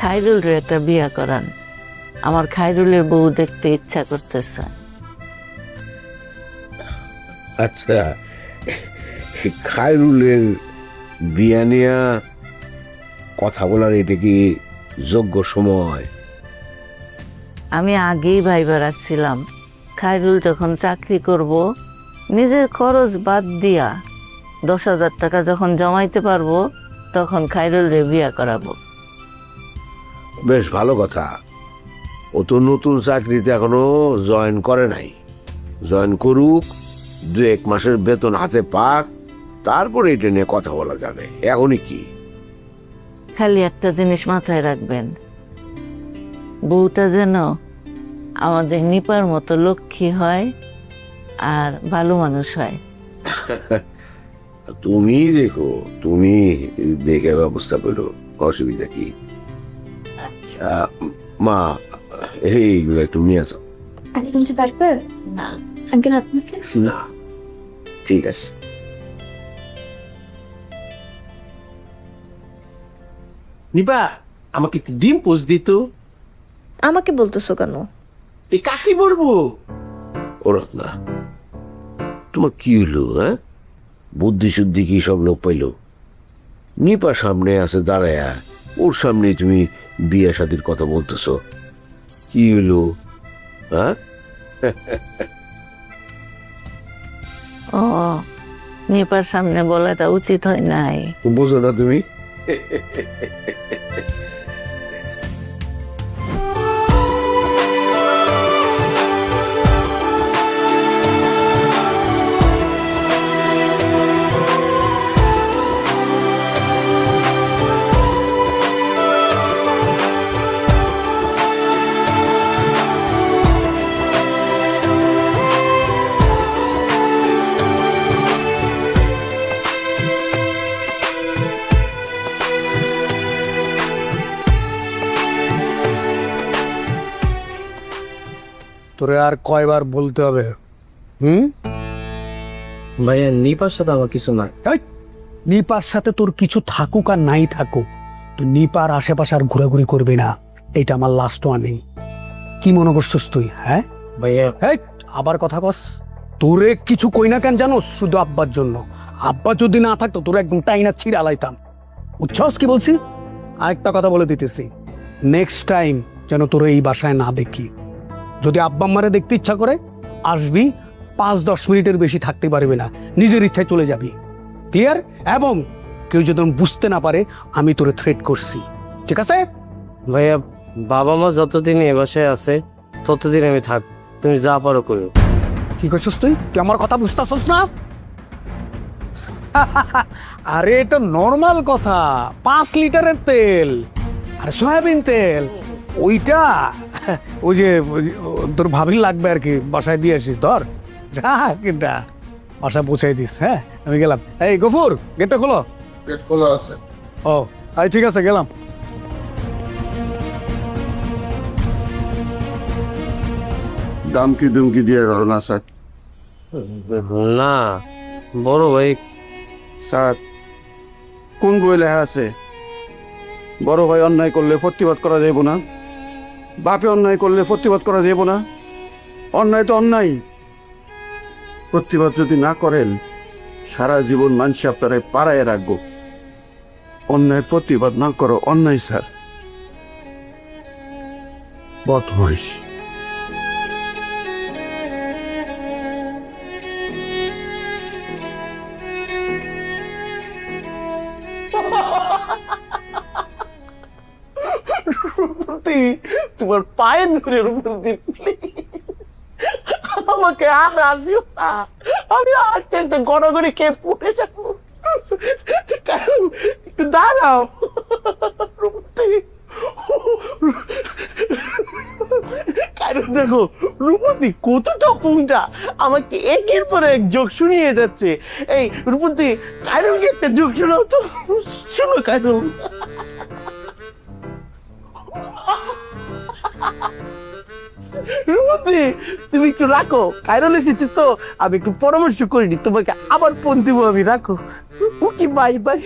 খাইরুল রে একটা বিয়া করান। আমার খাইরুলের বউ দেখতে ইচ্ছা করতেছে। আচ্ছা খাইরুলের বিয়া নিয়া কথা বলার এটা কি যোগ্য সময়? আমি আগেই ভাইবা রাখছিলাম। খাইরুল যখন চাকরি করব নিজের খরচ বাদ দিয়া দশ হাজার টাকা যখন জমাইতে পারব তখন খাইরুল রে বিয়া করাবো। বেশ ভালো কথা। ও তো নতুন চাকরিতে এখনও জয়েন করে নাই। জয়েন করুক দু এক মাসের বেতন হাতে পাক তারপরে এটা নিয়ে কথা বলা যাবে। এখনই কি? খালি একটা জিনিস মাথায় রাখবেন। বউটা যেন আমাদের নিপার মতো লক্ষ্মী হয় আর ভালো মানুষ হয়। তুমি দেখো তুমি দেখে ব্যবস্থা করো অসুবিধা কি? আহ, মা এইগুলো একটু নিয়ে যাও। আগে কিছু পারবেন না। আঙ্কেল আপনাকে না। ঠিক আছে। নিপা আমাকে একটু ডিম পোস্ট দিত। আমাকে বলতেছো কেন? এই কাকে বলব? ওরত না তোমার কি হলো হ্যাঁ? বুদ্ধি শুদ্ধি কি সব লোক পাইল? নিপা সামনে আছে দাঁড়ায়া। ওর সামনে তুমি বিয়া শাদির কথা বলতেছ। কি হলো? হ্যাঁ? ও নিপার সামনে বলাটা উচিত হয় নাই। বোঝো না তুমি। আর কয়বার বলতে হবে? হুম? ভাইয়া নিপার সাথে আমার কিছু না নিপার সাথে তোর কিছু থাকুক আর নাই থাকুক তুই নিপার আশেপাশে আর ঘোরাঘুরি করবি না। এটা আমার লাস্ট ওয়ার্নিং কি মনে করছিস তুই হ্যাঁ? ভাইয়া এই আবার কথা কস। তোরে কিছু কই না কেন জানোস? শুধু আব্বার জন্য। আব্বা যদি না থাকতো তোর একদম টাইনা ছিঁড়ে আলাইতাম। উচ্ছ্বাস কি বলছি? আরেকটা কথা বলে দিতেছি। নেক্সট টাইম যেন তোর এই বাসায় না দেখি। যদি আব্বা আম্মারে দেখতে ইচ্ছা করে আসবি পাঁচ দশ মিনিটের বেশি থাকতে পারবি না। নিজের ইচ্ছায় চলে যাবি। ক্লিয়ার এবং কেউ যদি বুঝতে না পারে আমি তোরে থ্রেট করছি। ঠিক আছে? ভাইয়া বাবা মা যতদিন এ বাসায় আছে ততদিন আমি থাক তুমি যা পারো করো। কি করছিস তুই? তুই আমার কথা বুঝতেছস না? আরে এটা নর্মাল কথা। পাঁচ লিটারের তেল। আরে সয়াবিন তেল। ওইটা ওই যে ওই যে, তোর ভাবি লাগবে আর কি বাসায় দিয়ে আসিস ধর। রাখ এটা বাসায় পৌঁছাই দিস হ্যাঁ? আমি গেলাম। এই গফুর গেটটা খোলো। গেট খোলা আছে। ও আই ঠিক আছে গেলাম। দাম কি দুমকি দিয়ে গেল না স্যার? না বড় ভাই। স্যার কোন বই লেখা আছে? বড় ভাই অন্যায় করলে প্রতিবাদ করা যাইব না? বাপে অন্যায় করলে প্রতিবাদ করা যাব না। অন্যায় তো অন্যায়। প্রতিবাদ যদি না করেন, সারা জীবন মানুষ আপনারা পাড়ায় রাখব। অন্যায় প্রতিবাদ না করো, অন্যায় স্যার। বদমাইশ। তোমার পায়ে ধরে উপর দিবলি আমাকে আর আসিও না। আমি আর গড়াগড়ি খেয়ে পড়ে যাব। কারণ, একটু দাঁড়াও। রূপতি কারণ দেখো রূপতি কতটা পুংটা। আমাকে একের পর এক যোগ শুনিয়ে যাচ্ছে। এই রূপতি কারণকে একটা যোগ শোনাও তো। শোনো কারণ। একটু রাখো। কাইরন এসেছি তো আমি একটু পরামর্শ করিনি তোমাকে আবার ফোন দিব আমি রাখো। ওকে বাই বাই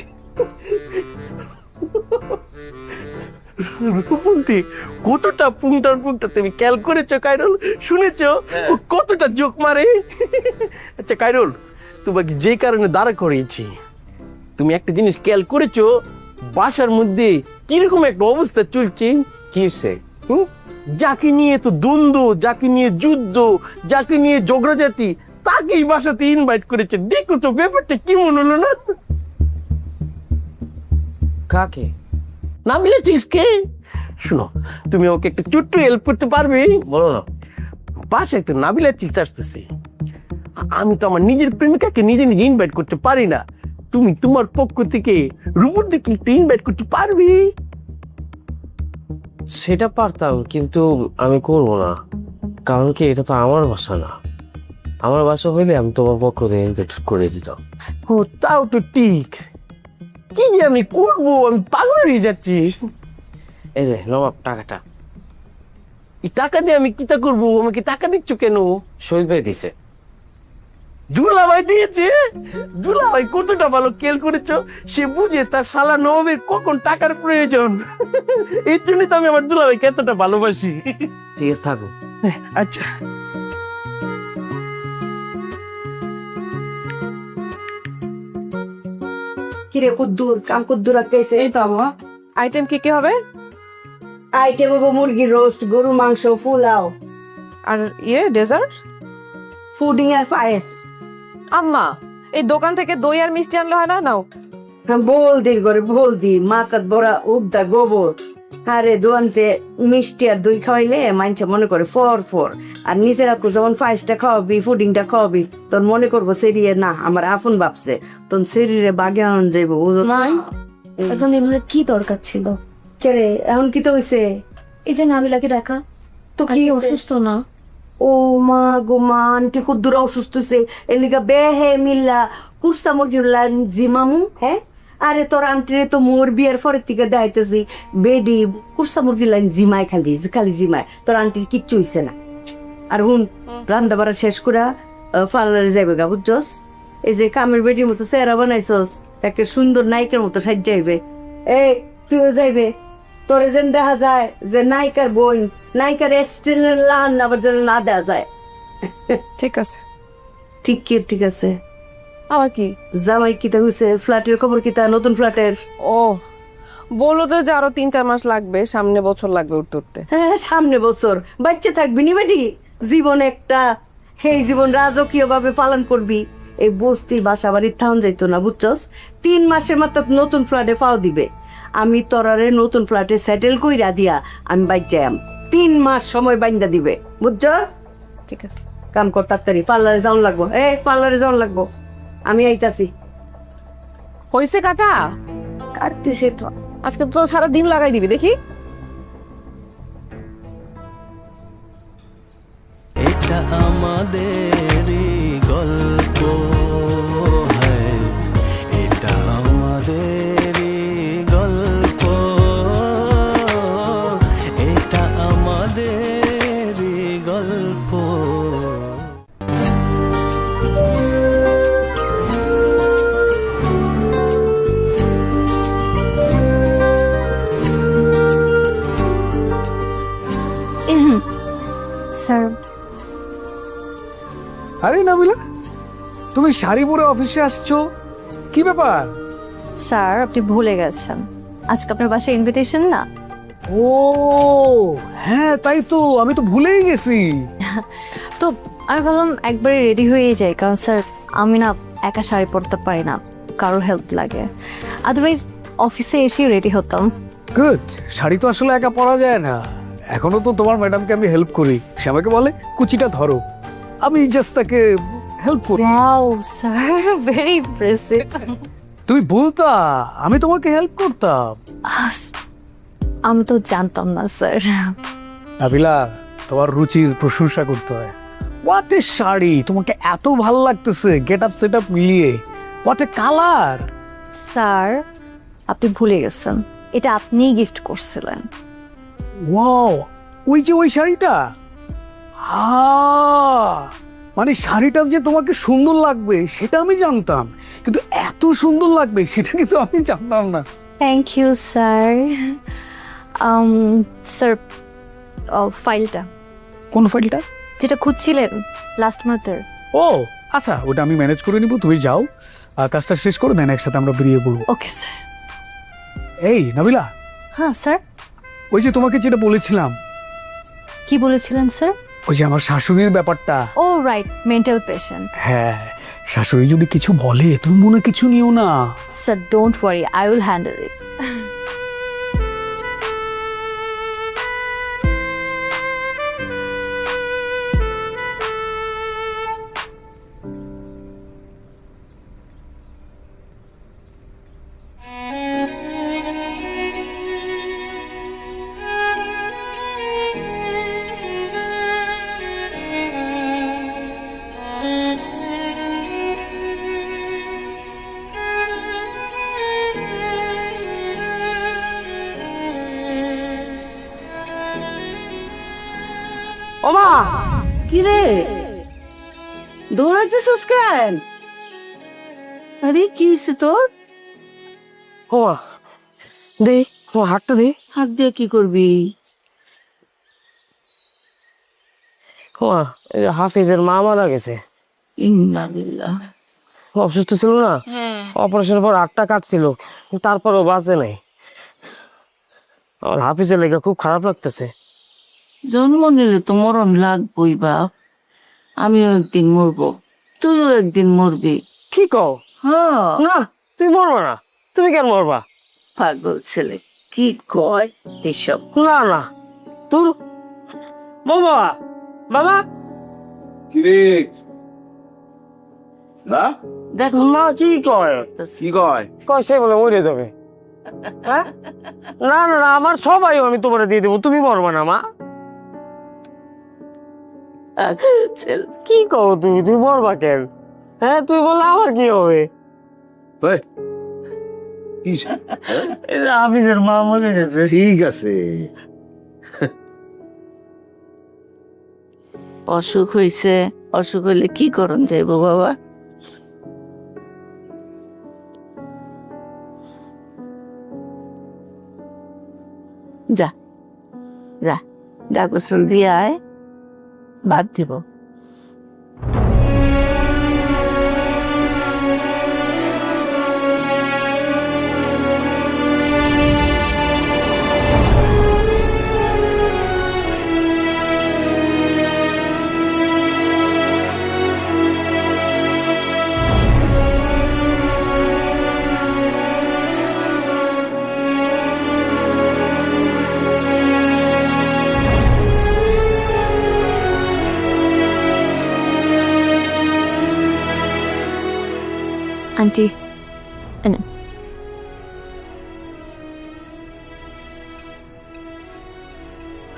কতটা পুংটার পুংটা তুমি ক্যাল করেছ কাইরুল? শুনেছো? ও কতটা জোক মারে? আচ্ছা কাইরুল তোমাকে যে কারণে দাঁড়া করিয়েছি তুমি একটা জিনিস খেয়াল করেছ বাসার মধ্যে কীরকম একটা অবস্থা চলছে কি হুম? যাকে নিয়ে তো দ্বন্দ্ব যাকে নিয়ে যুদ্ধ যাকে নিয়ে ঝগড়াঝাটি তাকেই বাসাতে ইনভাইট করেছে। দেখো তো ব্যাপারটা কি মনে হলো না? কাকে? না মিলেছিস কে? শোনো তুমি ওকে একটা ছোট্ট হেল্প করতে পারবে? বলো না। বাসায় তো নাবিলা চিক্স আসতেছে। আমি তো আমার নিজের প্রেমিকাকে নিজে নিজে ইনভাইট করতে পারি না। তুমি তোমার পক্ষ থেকে রূপর দিকে একটু ইনভাইট করতে পারবে? সেটা পারতাম কিন্তু আমি করব না। কারণ কি এটা তো আমার বাসা না। আমার বাসা হইলে আমি তোমার পক্ষ থেকে করে দিতাম। ও তাও তো ঠিক। কি যে আমি করব? আমি পাগল হয়ে যাচ্ছি। এই যে নবাব টাকাটা। এই টাকা দিয়ে আমি কিতা করব? আমাকে টাকা দিচ্ছ কেন? শহীদ ভাই দিছে। দুলাভাই দিয়েছে? দুলাভাই কতটা ভালো কেল করেছ? সে বুঝে তার সালা নবাবের কখন টাকার প্রয়োজন। এর জন্যই তো আমি আমার দুলাভাইকে এতটা ভালোবাসি। ঠিক আছে থাকো। আচ্ছা। কিরে কুদ্দুর কাম কুদ্দুর আটকাইছে এই তো আম্মা আইটেম কি কি হবে? আইটেম হব মুরগির রোস্ট গরু মাংস ফুলাও আর ইয়ে ডেজার্ট ফুডিং আর পায়েস। আম্মা এই দোকান থেকে দই আর মিষ্টি আনলে হয় না? নাও। হ্যাঁ বল দি করে বল দি। মাকাত বড়া উবদা গোবর। আরে দোয়ানতে মিষ্টি আর দই খাওয়াইলে মাইনছে মনে করে ফর ফর। আর নিজেরা কো যেমন পায়েসটা খাওয়াবি ফুডিংটা খাওয়াবি তোর মনে করব সেরিয়ে না আমার আফন ভাবছে তোর শরীরে বাগে আনন্দ যাইবো বুঝছ মা এখন এগুলো কি দরকার ছিল? কে রে এখন কি তো হইছে? এই যে নাবিলাকে ডাকা তো কি অসুস্থ না? ও মা গো মা, আন্টি কুদ্দুরা অসুস্থ হয়েছে এলিগা বে হে মিল্লা, কুরসা মরিউল্লা জিমামু হ্যাঁ? আরে তোর আন্টিরে তো মোর বিয়ের পরের থেকে দেখাইতেছি। বেডি, কুরসা মুরগিল্লা জিমায় খালি খালি জিমায় তোর আন্টির কিচ্ছু হইছে না। আর হুন, রান্না বাড়া শেষ করে পার্লারে যাইবে গা, বুঝছস? এই যে কামের বেডির মতো চেহারা বানাইছস, একে সুন্দর নায়িকার মতো সাজ যাইবে এই, তুইও যাইবে। তোরে যেন দেখা যায় যে নায়িকার বোন নায়িকার স্টিলের লান আবার যেন না দেওয়া যায়। ঠিক আছে। ঠিক কি ঠিক আছে। আবার কি? জামাই কিতা হইছে ফ্ল্যাটের খবর কিতা নতুন ফ্ল্যাটের? ও বলল তো যে আরও তিন চার মাস লাগবে সামনে বছর লাগবে উঠতে উঠতে হ্যাঁ সামনে বছর। বাচ্চা থাকবি নি বেটি? জীবন একটা। সেই জীবন রাজকীয় ভাবে পালন করবি। এই বস্তি বাসা বাড়ির থাউন যাইতো না বুঝছস? তিন মাসের মাত্র নতুন ফ্ল্যাটে ফাও দিবে। আমি তোরারে নতুন ফ্ল্যাটে সেটেল কইরা দিয়া আমি বাইর যাইম তিন মাস সময় বাইন্দা দিবে বুঝছ? ঠিক আছে। কাম কর তাড়াতাড়ি পার্লারে যাওন লাগবো। এ পার্লারে যাওন লাগবো। আমি আইতাছি। হইছে কাটা? কাটতেছে তো। আজকে তো সারা দিন লাগাই দিবি দেখি। এটা আমাদের শাড়ি পরে অফিসে আসছো? কি ব্যাপার? স্যার আপনি ভুলে গেছেন। আজকে আপনার বাসায় ইনভিটেশন না? ও হ্যাঁ তাই তো আমি তো ভুলেই গেছি। তো আমি ভাবলাম একবারে রেডি হয়ে যাই কারণ স্যার আমি না একা শাড়ি পরতে পারি না কারোর হেল্প লাগে। আদারওয়াইজ অফিসে এসে রেডি হতাম। গুড শাড়ি তো আসলে একা পরা যায় না। এখনও তো তোমার ম্যাডামকে আমি হেল্প করি। সে আমাকে বলে কুচিটা ধরো। আমি জাস্ট তাকে হেল্প করি। ওয়াও স্যার ভেরি ইমপ্রেসিভ তুমি বলতা আমি তোমাকে হেল্প করতাম। আমি তো জানতাম না স্যার নাবিলা তোমার রুচির প্রশংসা করতে হয়। হোয়াট এ শাড়ি তোমাকে এত ভালো লাগতেছে গেট আপ সেট আপ মিলিয়ে। হোয়াট এ কালার স্যার আপনি ভুলে গেছেন এটা আপনিই গিফট করছিলেন। ওয়াও ওই যে ওই শাড়িটা? আহ, মানে শাড়িটা যে তোমাকে সুন্দর লাগবে সেটা আমি জানতাম। কিন্তু এত সুন্দর লাগবে সেটা কিন্তু আমি জানতাম না। থ্যাংক ইউ স্যার স্যার ফাইলটা কোন ফাইলটা যেটা খুঁজছিলেন লাস্ট মান্থের ও আচ্ছা ওটা আমি ম্যানেজ করে নিব তুমি যাও। আর কাজটা শেষ করে দেন একসাথে আমরা বেরিয়ে পড়ব। ওকে স্যার এই নাবিলা। হ্যাঁ স্যার ওই যে তোমাকে যেটা বলেছিলাম। কি বলেছিলেন স্যার ওই যে আমার শাশুড়ির ব্যাপারটা। ও রাইট মেন্টাল পেশেন্ট হ্যাঁ শাশুড়ি যদি কিছু বলে তুমি মনে কিছু নিও না। Sir don't worry I will handle it ওমা কি রে? দৌড়াইতেছিস কেন? আরে কি হয়েছে তোর? ওমা দে তোমার হাতটা দে। হাত দিয়ে কি করবি? ওমা হাফিজের মা মারা গেছে। ইন্নালিল্লাহ। অসুস্থ ছিল না? হ্যাঁ। অপারেশনের পর আটটা কাটছিল তারপরও বাঁচে নাই। আমার হাফিজের লেগে খুব খারাপ লাগতেছে। জন্ম নিলে তো মরণ লাগবই বাপ। আমিও একদিন মরবো। তুইও একদিন মরবি। কি কও? হ্যাঁ। না তুমি মরবা না। তুমি কেন মরবা? পাগল ছেলে কি কয় এসব? না না। তোর বাবা বাবা কিরে না? দেখ মা কি কয়? কি কয়? কয় সে বলে মরে যাবে। হ্যাঁ? না না না আমার সবাই আমি তোমার দিয়ে দেবো। তুমি মরবা না মা। কি কও তুমি তুমি মরবা কেন? হ্যাঁ তুই বললে আমার কি হবে? যে? মা মরে গেছে। ঠিক আছে। অসুখ হইছে অসুখ হইলে কি করন যাইব বাবা? যা যা যা গোসল দিয়ে আয়। বাদ দিব। আন্টি এনে।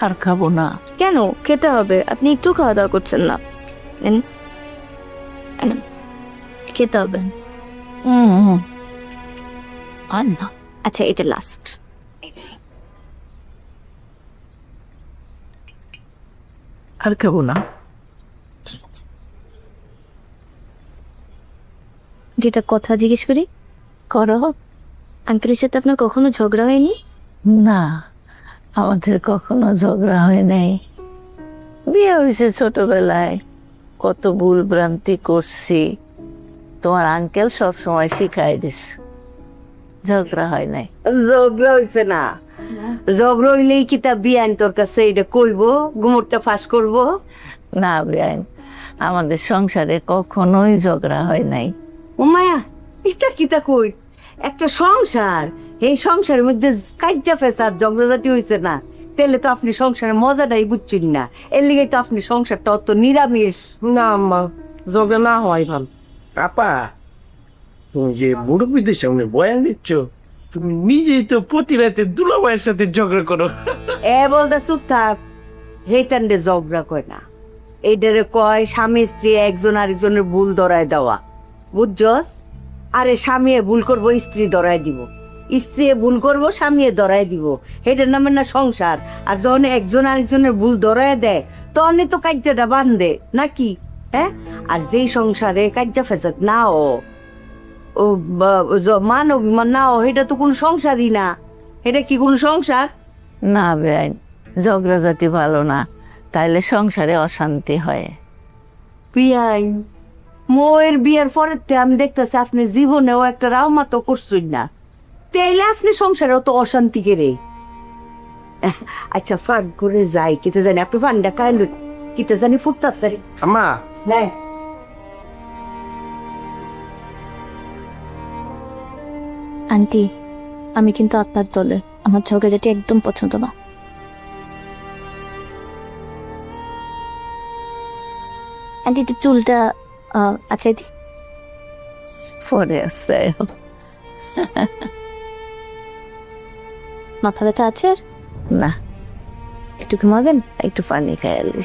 আর খাব না। কেন? খেতে হবে। আপনি একটু খাওয়া দাওয়া করছেন না। নেন। খেতে হবে। হুম আর না। আচ্ছা এটা লাস্ট আর খাব না ঠিক আছে যেটা কথা জিজ্ঞেস করি? করো। আঙ্কেলের সাথে আপনার কখনো ঝগড়া হয়নি? না আমাদের কখনো ঝগড়া হয় নাই। বিয়ে হয়েছে ছোটবেলায়। কত ভুল ভ্রান্তি করছি। তোমার আঙ্কেল সব সময় শিখাই দিস। ঝগড়া হয় নাই। ঝগড়া হইছে না। ঝগড়া হইলেই কি তা বিয়ান তোর কাছে? এটা কইবো? গুমরটা ফাঁস করব? না বেআইন আমাদের সংসারে কখনোই ঝগড়া হয় নাই। ও মায়া এটা কিতা কই? একটা সংসার। এই সংসারের মধ্যে কাজ্জা ফেসাদ ঝগড়াঝাটি হইছে না। তাহলে তো আপনি সংসারের মজাটাই বুঝছেন না। এর লিগে তো আপনি সংসারটা অত নিরামিষ। না আম্মা ঝগড়া না হওয়াই ভালো। আপা তুমি যে মুরব্বীদের সামনে বয়ান দিচ্ছ তুমি নিজেই তো প্রতি রাতে দুলাভাইয়ের সাথে ঝগড়া করো। এ বলতে চুপ থাক। হেইতান্ডে ঝগড়া কয় না। এইটারে কয় স্বামী স্ত্রী একজন আরেকজনের ভুল ধরায় দেওয়া। বুঝছস? আরে স্বামী ভুল করব স্ত্রী ধরায় দিব। স্ত্রী ভুল করব স্বামী ধরায় দিব। এটার নামে না সংসার। আর যখন একজন আরেকজনের ভুল ধরায় দেয় তখনই তো কাজ্যাটা বান্ধে নাকি? হ্যাঁ? আর যেই সংসারে কাজ্যা ফেসাদ না ও ও মান অভিমান না ও এটা তো কোনো সংসারই না। এটা কি কোনো সংসার? না বেআইন ঝগড়াঝাটি ভালো না। তাইলে সংসারে অশান্তি হয়। বিয়াই মোয়ের বিয়ের পরের তে আমি দেখতেছি আপনি জীবনেও একটা রাওমা তো করছুন না। তাইলে আপনি সংসারে তো অশান্তি কেড়ে আচ্ছা ফাঁক করে যাই কিতে জানি আপনি ফান্ডা কাইন্ড কিতে জানি ফুটতাছে। আম্মা! হ্যাঁ আন্টি আমি কিন্তু আপনার দলে। আমার ঝগড়াঝাটি একদম পছন্দ না। আন্টি একটু চুলটা আচ্ছা দি পরে আশ্রয়। মাথা ব্যথা আছে আর? না। একটু ঘুমাবেন? একটু পানি খাইলি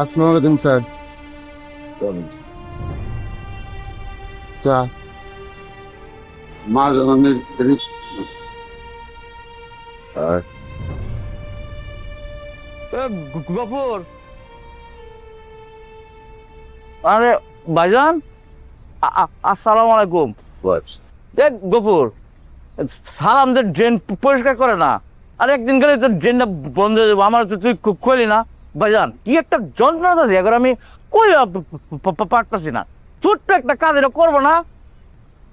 আসসালামু আলাইকুম স্যার। স্যার মা জননের গফুর আরে ভাইজান? আসসালামু আলাইকুম। দেখ গফুর সালাম যে ড্রেন পরিষ্কার করে না। আর একদিন গেলে তো ড্রেনটা বন্ধ হয়ে যাব আমার তুই কইলি না। ভাইজান কি একটা যন্ত্রণা আছে? এখন আমি কই পারতাছি না। ছোট্ট একটা কাজ এটা করব না?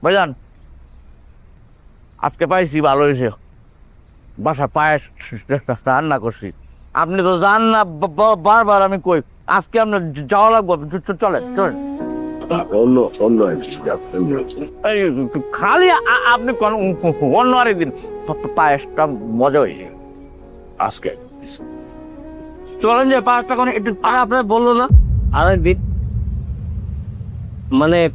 ভাইজান আজকে পাইছি ভালো হয়েছে। বাসা পায়েস রান্না করছি। আপনি তো জান না বারবার আমি কই আজকে আপনার যাওয়া লাগবে চ- চ- চলেন চলেন। অন্য অন্য খালি আপনি কোন অন্য আরেকদিন পা- পায়েসটা মজা হয়ে যাবে। আজকে চলেন যে পায়েসটা কোন একটু আর আপনার বলল না? আর একদিন মানে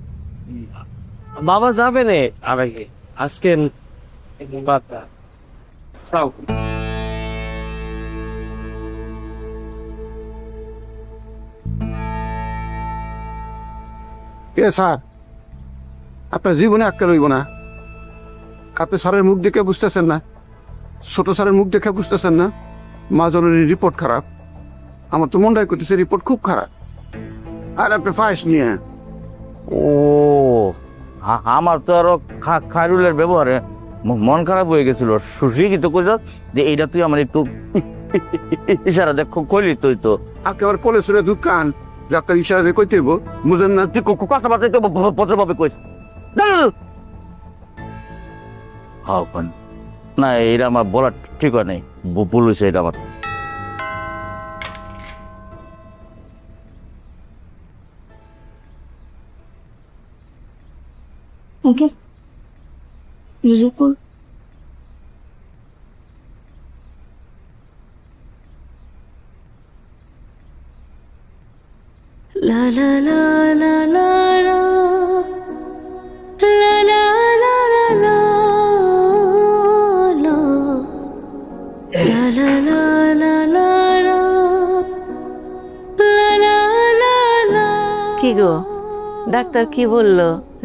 বাবা যাবে না আর একদিন। আজকে বাদ যাও। এ স্যার আপনার জীবনে আক্কা রইব না। আপনি স্যারের মুখ দেখে বুঝতেছেন না। ছোট স্যারের মুখ দেখে বুঝতেছেন না। মা জননীর রিপোর্ট খারাপ। আমার তো মনটাই করতেছে রিপোর্ট খুব খারাপ। আর আপনি ফাইস নিয়ে। ও আমার তো আরও খা- খায়রুলের ব্যবহারে মন খারাপ হয়ে গেছিল। ঠিকই তো কইল যে এইটা তুই আমার একটু ইশারা দেখ কইলি তুই তো। একেবারে কলে সুরে দোকান যে আপনার ইশারা দিয়ে কইতে হইব বুঝেন না? তুই কথাবার্তা তো ভদ্রভাবে কইস। হাও কোন না এটা আমার বলা ঠিক হয় নাই। ভুল হয়েছে এটা আমার। ওকে রিজিপুল La la la la la la La la la la la la La la la la la la La la la la কি গো ডাক্তার কি বলল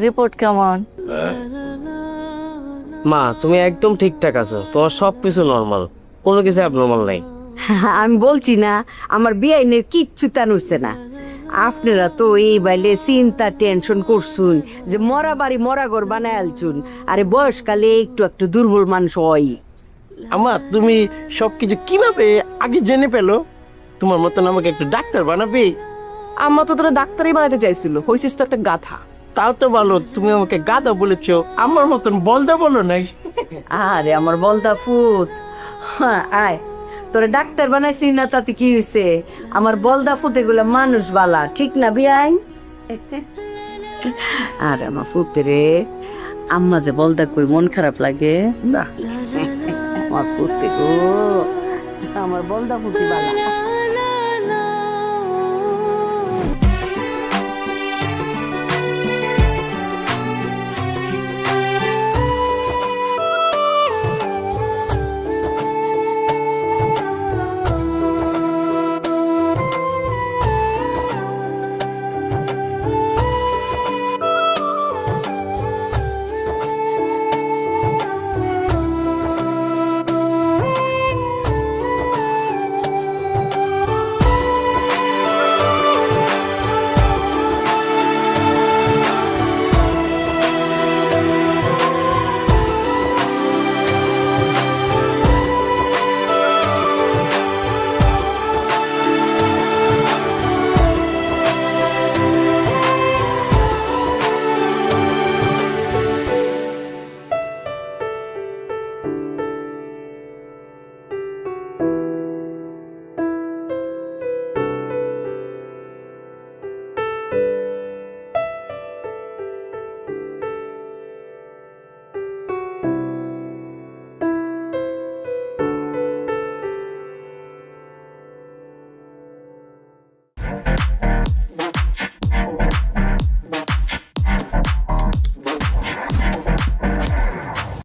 রিপোর্ট কেমন মা তুমি একদম ঠিকঠাক আছো। তোমার সব কিছু নর্মাল কোনো কিছু অ্যাবনর্মাল নাই। আমি বলছি না আমার বিয়াইনের কিচ্ছু তেন হচ্ছে না। আপনারা তো এই বাইলে চিন্তা টেনশন করছুন যে মরা বাড়ি মরা ঘর বানায় আলছুন। আরে বয়সকালে একটু একটু দুর্বল মানুষ হয় আমা তুমি সবকিছু কীভাবে আগে জেনে পেল? তোমার মতন আমাকে একটু ডাক্তার বানাবে? আম্মা তো তোরা ডাক্তারই বানাতে চাইছিল। হয়েছিস তো একটা গাধা। তাও তো ভালো তুমি আমাকে গাদা বলেছ আমার মতন বলদা বলো নাই। আরে আমার বলদা ফুত। হ্যাঁ, আয়। তোরে ডাক্তার বানাইছি না তাতে কি হয়েছে আমার বলদা ফুত এগুলা মানুষ বালা ঠিক না বিয়াই আরে আমার ফুতে রে আম্মা যে বলদা কই মন খারাপ লাগে? না। আমার ফুতে গো আমার বলদা ফুতি বালা।